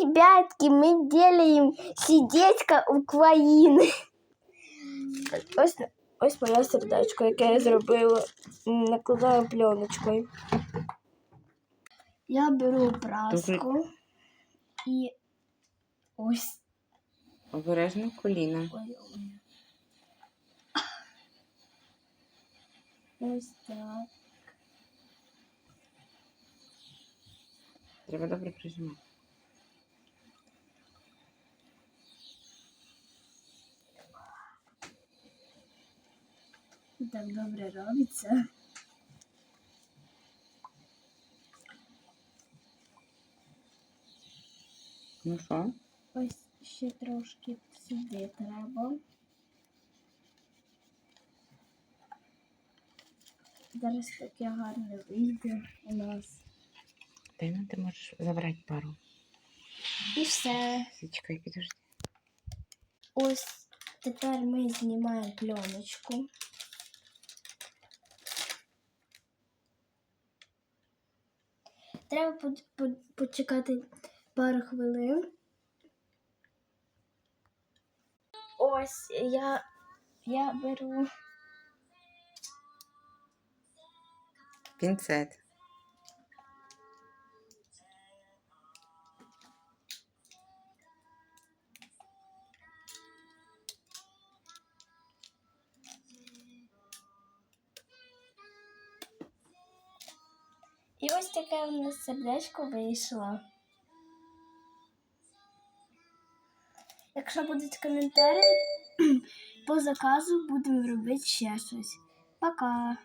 ребятки, ми делаем сердечко України. Ось, ось моє сердечко, яке я зробила. Накладаю пленочкою. Я беру праску і ось Обережно коліна. Ось так. Треба добре прижимати. Так добре робиться. Ну що? Ось ще трошки сюди треба. Зараз таке гарне вийде у нас. Тина, ти можеш забрати пару. І все. Січкай, підожди. Ось тепер ми знімаємо пленочку. Треба по- по- почекати пару хвилин. Ось я, я беру Пінцет. І ось таке у нас сердечко вийшло. Якщо будуть коментарі по заказу, будемо робити ще щось. Пока!